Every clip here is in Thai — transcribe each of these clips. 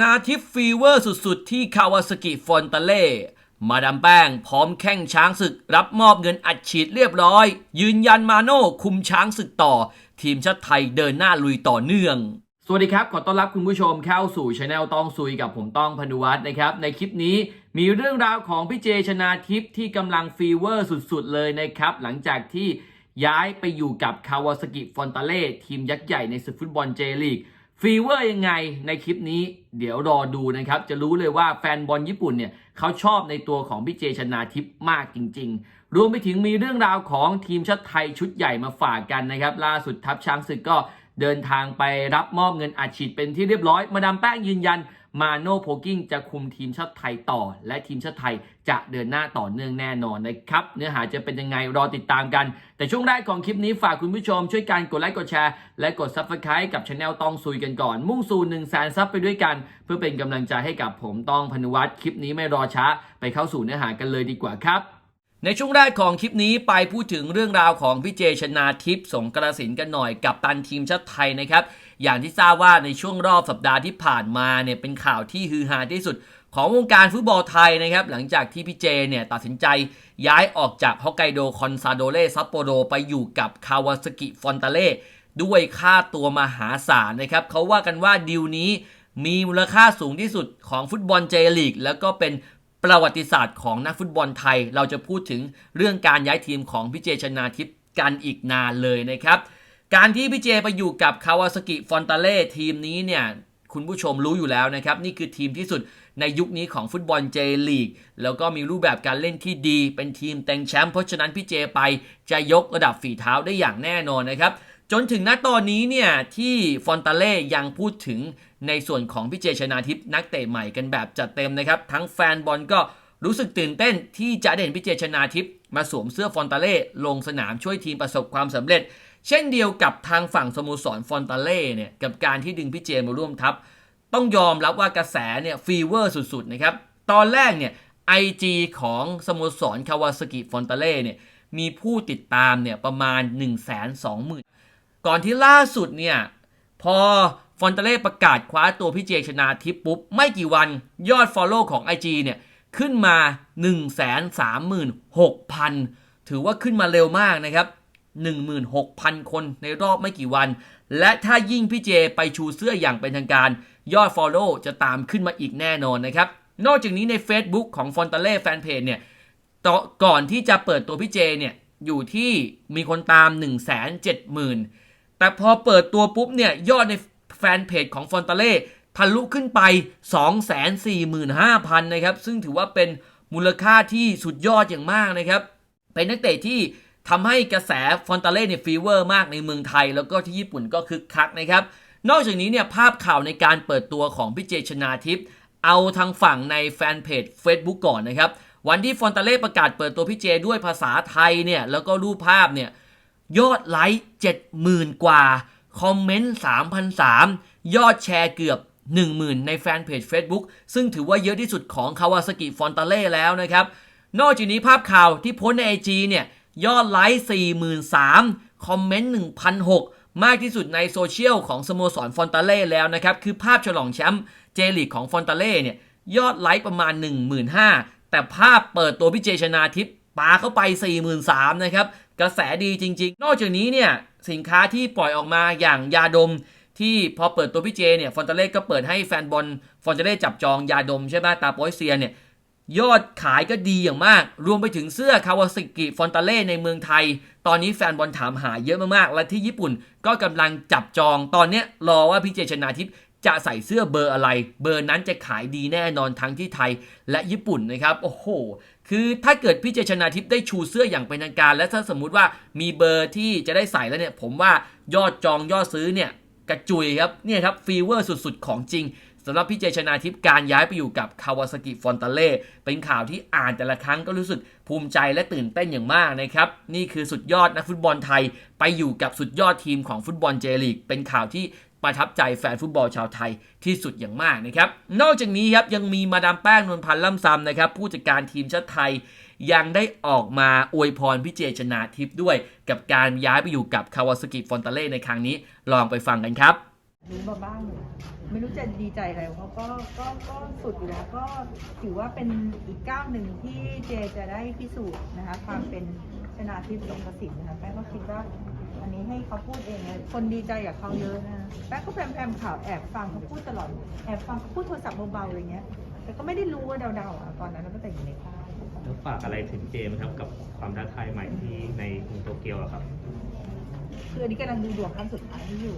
นะทิฟฟีเวอร์สุดๆ ที่คาวาสกิฟอนตาเล่ มาดามแป้งพร้อมแข้งช้างศึก รับมอบเงินอัดฉีดเรียบร้อย ยืนยันมาโน่คุมช้างศึกต่อ ทีมชาติไทยเดินหน้าลุยต่อเนื่องสวัสดีครับ ขอต้อนรับคุณผู้ชมเข้าสู่ช anel ต้องซุยกับผมต้องพนุวัฒน์นะครับ ในคลิปนี้มีเรื่องราวของพี่เจชนาทิพย์ที่กำลังฟีเวอร์สุดๆ เลยนะครับ หลังจากที่ย้ายไปอยู่กับคาวาสกิฟอนตาเล่ทีมยักษ์ใหญ่ในศึกฟุตบอลเจลีก ฟีเวอร์ยังไงในคลิปนี้เดี๋ยวรอดูนะครับ จะรู้เลยว่าแฟนบอลญี่ปุ่นเนี่ยเขาชอบในตัวของพี่เจชนาทิพย์มากจริง ๆ รวมไปถึงมีเรื่องราวของทีมชาติไทยชุดใหญ่มาฝากกันนะครับ ล่าสุดทัพช้างศึกก็เดินทางไปรับมอบเงินอัดฉีดเป็นที่เรียบร้อย มาดามแป้งยืนยัน มาโนโพกิ้งจะคุมทีมชาติไทยต่อ และทีมชาติไทยจะเดินหน้าต่อเนื่องแน่นอนนะครับ เนื้อหาจะเป็นยังไงรอติดตามกัน แต่ช่วงแรกของคลิปนี้ฝากคุณผู้ชมช่วยกันกดไลค์กดแชร์ และกด Subscribe กับช anel ต้องซุยกันก่อน มุ่งสู่1 0 0 0 0แสนซับไปด้วยกัน เพื่อเป็นกำลังใจให้กับผมต้องพนุวัตรคลิปนี้ไม่รอช้า ไปเข้าสู่เนื้อหากันเลยดีกว่าครับ ในช่วงแรกของคลิปนี้ไปพูดถึงเรื่องราวของพี่เจชนาทิพย์สงกระสินกันหน่อยกับตันทีมชาติไทยนะครับ อย่างที่ทราบว่าในช่วงรอบสัปดาห์ที่ผ่านมาเนี่ยเป็นข่าวที่ฮือฮาที่สุดของวงการฟุตบอลไทยนะครับ หลังจากที่พี่เจเนี่ยตัดสินใจย้ายออกจากฮอกไกโดคอนซาโดเล่ซัปโปโรไปอยู่กับคาวาสกิฟอนตาเล่ด้วยค่าตัวมหาศาลนะครับเขาว่ากันว่าดีลนี้มีมูลค่าสูงที่สุดของฟุตบอลเจลีกแล้วก็เป็น ประวัติศาสตร์ของนักฟุตบอลไทย เราจะพูดถึงเรื่องการย้ายทีมของพี่เจชนาทิพย์กันอีกนานเลยนะครับ การที่พี่เจไปอยู่กับคาวาสกิฟอนตาเล่ทีมนี้เนี่ยคุณผู้ชมรู้อยู่แล้วนะครับ นี่คือทีมที่สุดในยุคนี้ของฟุตบอลเจลีกแล้วก็มีรูปแบบการเล่นที่ดี เป็นทีมเต็งแชมป์เพราะฉะนั้นพี่เจไปจะยกระดับฝีเท้าได้อย่างแน่นอนนะครับ จนถึงณตอนนี้เนี่ยที่ฟอนตาเล่ยังพูดถึงในส่วนของพี่เจชนาทิพย์นักเตะใหม่กันแบบจัดเต็มนะครับ ทั้งแฟนบอลก็รู้สึกตื่นเต้นที่จะได้เห็นพี่เจชนาทิพย์มาสวมเสื้อฟอนตาเล่ลงสนามช่วยทีมประสบความสำเร็จ เช่นเดียวกับทางฝั่งสโมสรฟอนตาเล่เนี่ยกับการที่ดึงพี่เจมาร่วมทัพ ต้องยอมรับว่ากระแสเนี่ยฟีเวอร์สุดๆนะครับตอนแรกเนี่ย IG ของสโมสรคาวาสกิฟอนตาเล่เนี่ยมีผู้ติดตามเนี่ยประมาณ 1 2 0 0 0 0 ก่อนที่ล่าสุดเนี่ยพอฟอนตาเล่ประกาศคว้าตัวพี่เจชนาทิพย์ปุ๊บ ไม่กี่วันยอด Follow ของ IG เนี่ยขึ้นมา 136,000 ถือว่าขึ้นมาเร็วมากนะครับ 16,000 คนในรอบไม่กี่วัน และถ้ายิ่งพี่เจไปชูเสื้ออย่างเป็นทางการ ยอด Follow จะตามขึ้นมาอีกแน่นอนนะครับ นอกจากนี้ใน Facebook ของฟอนตาเล่แฟนเพจเนี่ยก่อนที่จะเปิดตัวพี่เจเนี่ยอยู่ที่มีคนตาม 1 7 0 0 0 0 แต่พอเปิดตัวปุ๊บเนี่ยยอดในแฟนเพจของฟอนตาเล่ทะลุขึ้นไป 245,000 นะครับ ซึ่งถือว่าเป็นมูลค่าที่สุดยอดอย่างมากนะครับ เป็นนักเตะที่ทำให้กระแสฟอนตาเล่เนี่ยฟีเวอร์มากในเมืองไทย แล้วก็ที่ญี่ปุ่นก็คึกคักนะครับ นอกจากนี้เนี่ยภาพข่าวในการเปิดตัวของพี่เจชนาทิพย์เอาทางฝั่งในแฟนเพจ Facebook ก่อนนะครับ วันที่ฟอนตาเล่ประกาศเปิดตัวพี่เจด้วยภาษาไทยเนี่ยแล้วก็รูปภาพเนี่ย ยอดไลค์70,000 กว่า คอมเมนต์3,003ยอดแชร์เกือบ 10,000 ในแฟนเพจ Facebook ซึ่งถือว่าเยอะที่สุดของคาวาสกิฟอนตาเล่แล้วนะครับ นอกจากนี้ภาพข่าวที่โพสใน IG เนี่ย ยอดไลค์43,000 คอมเมนต์1,006 มากที่สุดในโซเชียลของสโมสรฟอนตาเล่แล้วนะครับ คือภาพฉลองแชมป์เจลีกของฟอนตาเล่เนี่ย ยอดไลค์ประมาณ 15,000แต่ภาพเปิดตัวพี่เจชนาทิพย์ปาเข้าไป 43,000นะครับ กระแสดีจริง ๆ นอกจากนี้เนี่ยสินค้าที่ปล่อยออกมาอย่างยาดมที่พอเปิดตัวพี่เจเนี่ยฟอนเตเล่ก็เปิดให้แฟนบอลฟอนเตเล่จับจองยาดมใช่ไหมตาโปอยเซียเนี่ยยอดขายก็ดีอย่างมาก รวมไปถึงเสื้อคาวาสกิฟอนตาเล่ในเมืองไทย ตอนนี้แฟนบอลถามหาเยอะมากๆ และที่ญี่ปุ่นก็กำลังจับจอง ตอนเนี้ยรอว่าพี่เจชนาทิพย์จะใส่เสื้อเบอร์อะไร เบอร์นั้นจะขายดีแน่นอนทั้งที่ไทยและญี่ปุ่นนะครับ โอ้โห คือถ้าเกิดพี่เจชนาทิพย์ได้ชูเสื้ออย่างเป็นทางการ และถ้าสมมุติว่ามีเบอร์ที่จะได้ใส่แล้วเนี่ย ผมว่ายอดจองยอดซื้อเนี่ยกระจุยครับเนี่ยครับฟีเวอร์สุดๆ ของจริงสำหรับพี่เจชนาทิพย์การย้ายไปอยู่กับคาวาสกิฟอนตาเล่เป็นข่าวที่อ่านแต่ละครั้งก็รู้สึกภูมิใจและตื่นเต้นอย่างมากนะครับ นี่คือสุดยอดนักฟุตบอลไทย ไปอยู่กับสุดยอดทีมของฟุตบอลเจลีก เป็นข่าวที่ ประทับใจแฟนฟุตบอลชาวไทยที่สุดอย่างมากนะครับ นอกจากนี้ครับยังมีมาดามแป้งนวลพันธ์ล่ำซำนะครับ ผู้จัดการทีมชาติไทยยังได้ออกมาอวยพรพี่เจชนาทิพย์ด้วย กับการย้ายไปอยู่กับคาวาสกิฟอนตาเล่ในครั้งนี้ลองไปฟังกันครับรู้มาบ้างไม่รู้จะดีใจอะไรเขาก็ก็ก็สุดอยู่แล้วก็ถือว่าเป็นอีกก้าวหนึ่งที่เจจะได้พิสูจน์นะคะความเป็นชนาทิพย์สงกระสินนะคะแป้งก็คิดว่า อันนี้ให้เขาพูดเองเลยคนดีใจกับเขาเยอะนะแป้งก็แพรมๆข่าวแอบฟังเขาพูดตลอดแอบฟังเขาพูดโทรศัพท์เบาๆอะไรเงี้ย แต่ก็ไม่ได้รู้ว่าเดาๆอะตอนนั้นเราก็แต่อยู่ในค่ายแล้วฝากอะไรถึงเจมส์ครับกับความท้าทายใหม่ที่ในกรุงโตเกียวอะครับ คืออันนี้กำลังดูดวงครั้งสุดท้ายอยู่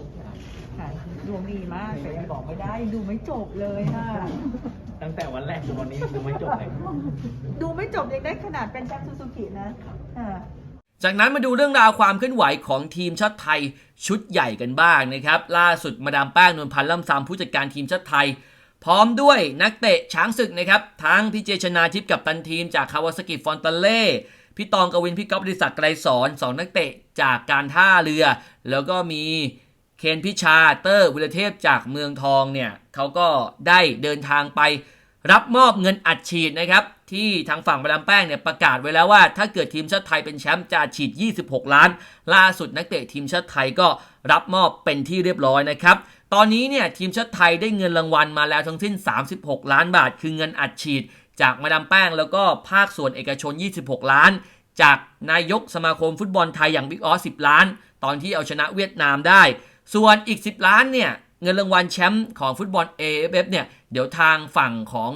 ค่ะดวงดีมากแต่ยังบอกไม่ได้ดูไม่จบเลยค่ะ ตั้งแต่วันแรกจนวันนี้ดูไม่จบเลย ดูไม่จบยังได้ขนาดเป็นแชมป์ซูซูกินะค่ะ จากนั้นมาดูเรื่องราวความเคลื่อนไหวของทีมชาติไทยชุดใหญ่กันบ้างนะครับ ล่าสุดมาดามแป้งนวลพันธ์ล่ำซามผู้จัดการทีมชาติไทย พร้อมด้วยนักเตะช้างศึกนะครับ ทั้งพี่เจชนาทิพย์กับตันทีมจากคาวาสกิฟอนตาเล่พี่ตองกวินพี่ก๊อฟดิศักไกรสอนสองนักเตะจากการท่าเรือ แล้วก็มีเคนพิชาเตอร์วิรเทพจากเมืองทองเนี่ยเขาก็ได้เดินทางไป รับมอบเงินอัดฉีดนะครับ ที่ทางฝั่งมาดามแป้งเนี่ยประกาศไว้แล้วว่า ถ้าเกิดทีมชาติไทยเป็นแชมป์จะอัดฉีด 26 ล้าน ล่าสุดนักเตะทีมชาติไทยก็รับมอบเป็นที่เรียบร้อยนะครับ ตอนนี้เนี่ยทีมชาติไทยได้เงินรางวัลมาแล้วทั้งสิ้น 36 ล้านบาท คือเงินอัดฉีด จากมาดามแป้งแล้วก็ภาคส่วนเอกชน 26 ล้าน จากนายกสมาคมฟุตบอลไทยอย่างบิ๊กออส10 ล้าน ตอนที่เอาชนะเวียดนามได้ ส่วนอีก 10 ล้านเนี่ย เงินรางวัลแชมป์ของฟุตบอล AFF เนี่ย เดี๋ยวทางฝั่งของ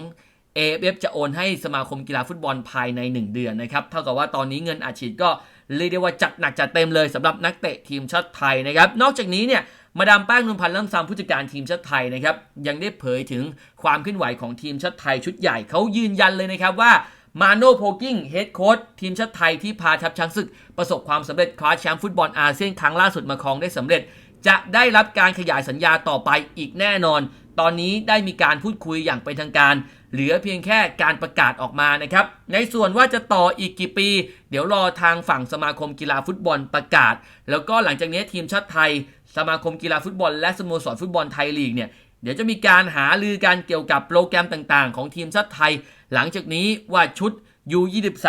AFF จะโอนให้สมาคมกีฬาฟุตบอลภายใน 1 เดือนนะครับ เท่ากับว่าตอนนี้เงินอาชีพก็เรียกได้ว่าจัดหนักจัดเต็มเลยสำหรับนักเตะทีมชาติไทยนะครับ นอกจากนี้เนี่ยมาดามแป้งนวลพันธ์เริ่มซามผู้จัดการทีมชาติไทยนะครับยังได้เผยถึงความเคลื่อนไหวของทีมชาติไทยชุดใหญ่เขายืนยันเลยนะครับว่ามาโนโพกิ้งเฮดโค้ชทีมชาติไทยที่พาทัพช้างศึก ประสบความสำเร็จคว้าแชมป์ฟุตบอลอาเซียนครั้งล่าสุดมาครองได้สำเร็จ จะได้รับการขยายสัญญาต่อไปอีกแน่นอน ตอนนี้ได้มีการพูดคุยอย่างเป็นทางการ เหลือเพียงแค่การประกาศออกมานะครับ ในส่วนว่าจะต่ออีกกี่ปี เดี๋ยวรอทางฝั่งสมาคมกีฬาฟุตบอลประกาศ แล้วก็หลังจากนี้ทีมชาติไทย สมาคมกีฬาฟุตบอล และสโมสรฟุตบอลไทยลีกเนี่ยเดี๋ยวจะมีการหาลือการเกี่ยวกับโปรแกรมต่างๆ ของทีมชาติไทย หลังจากนี้ว่าชุด U23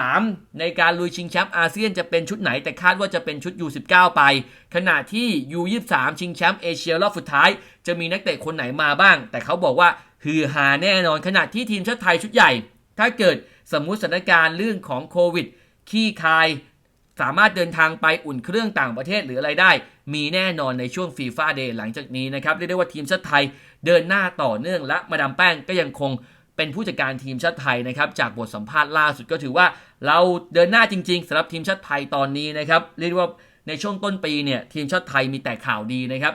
ในการลุยชิงแชมป์อาเซียนจะเป็นชุดไหนแต่คาดว่าจะเป็นชุด U19 ไป ขณะที่ U23 ชิงแชมป์เอเชียรอบสุดท้าย จะมีนักเตะคนไหนมาบ้าง แต่เขาบอกว่าฮือฮาแน่นอนขณะที่ทีมชาติไทยชุดใหญ่ ถ้าเกิดสมมุติสถานการณ์เรื่องของโควิด ขี้คาย สามารถเดินทางไปอุ่นเครื่องต่างประเทศหรืออะไรได้ มีแน่นอนในช่วงฟีฟ่าเดย์หลังจากนี้นะครับเรียกได้ว่าทีมชาติไทยเดินหน้าต่อเนื่องและมาดามแป้งก็ยังคง เป็นผู้จัดการทีมชาติไทยนะครับจากบทสัมภาษณ์ล่าสุดก็ถือว่าเราเดินหน้าจริงๆสำหรับทีมชาติไทยตอนนี้นะครับเรียกว่าในช่วงต้นปีเนี่ยทีมชาติไทยมีแต่ข่าวดีนะครับ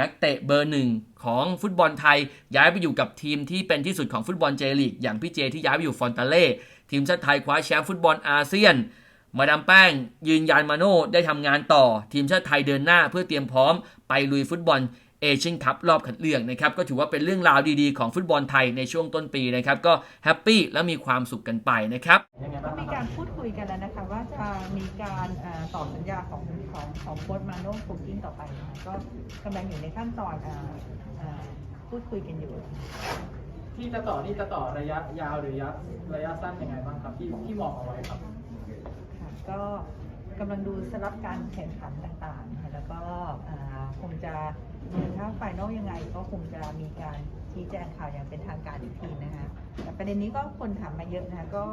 นักเตะเบอร์หนึ่งของฟุตบอลไทย ย้ายไปอยู่กับทีมที่เป็นที่สุดของฟุตบอลเจลีกอย่างพี่เจที่ย้ายไปอยู่ฟอนตาเล่ทีมชาติไทยคว้าแชมป์ฟุตบอลอาเซียน มาดามแป้งยืนยันมาโน่ได้ทำงานต่อ ทีมชาติไทยเดินหน้าเพื่อเตรียมพร้อมไปลุยฟุตบอล เอเชียนคัพรอบคัดเลือกนะครับก็ถือว่าเป็นเรื่องราวดีๆ ของฟุตบอลไทยในช่วงต้นปีนะครับก็แฮปปี้และมีความสุขกันไปนะครับก็มีการพูดคุยกันแล้วนะคะว่าจะมีการเอ่อต่อสัญญาของของของโค้ชมาโน่โคกิ้งต่อไปนะคะก็กำลังอยู่ในขั้นตอนเอ่อเอ่อพูดคุยกันอยู่ ที่จะต่อนี่จะต่อระยะยาวหรือระยะระยะสั้นยังไงบ้างครับที่ที่มองเอาไว้ครับค่ะก็กำลังดูสลับการแข่งขันต่างๆนะคะแล้วก็อ่าคง ถ้าไฟนอลยังไงก็คงจะมีการชี้แจงข่าวอย่างเป็นทางการอีกทีนะคะแต่ประเด็นนี้ก็คนถามมาเยอะนะคะก็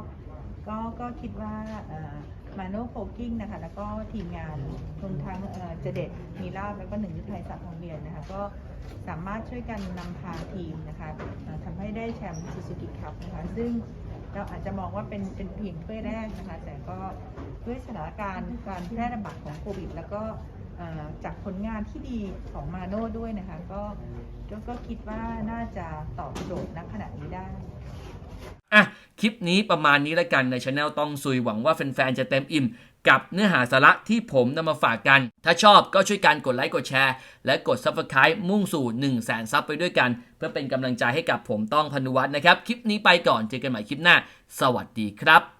ก็ก็คิดว่ามาโนโคกิ้งนะคะแล้วก็ทีมงานรวมทั้งเอ่อเจเด็ดมีลาบแล้วก็หนึ่งยุทธไทยสัตว์ทองเวียนนะคะก็สามารถช่วยกันนำพาทีมนะคะทำให้ได้แชมป์ซูซูกิคัพนะคะซึ่งเราอาจจะมองว่าเป็นเป็นเพียงถ้วยแรกนะคะแต่ก็ด้วยสถานการณ์การแพร่ระบาดของโควิด แล้วก็ จากผลงานที่ดีของมาโน่ด้วยนะคะ ก็ก็คิดว่าน่าจะตอบโจทย์ณขณะนี้ได้อะคลิปนี้ประมาณนี้แล้วกันในช anel ต้องซุยหวังว่าแฟนๆจะเต็มอิ่มกับเนื้อหาสาระที่ผมนำมาฝากกัน ถ้าชอบก็ช่วยกันกดไลค์กดแชร์ และกด Subscribe มุ่งสู่ 1 0 0 0 0แสนซับไปด้วยกัน เพื่อเป็นกำลังใจให้กับผมต้องพนุวัฒน์นะครับ คลิปนี้ไปก่อนเจอกันใหม่คลิปหน้า สวัสดีครับ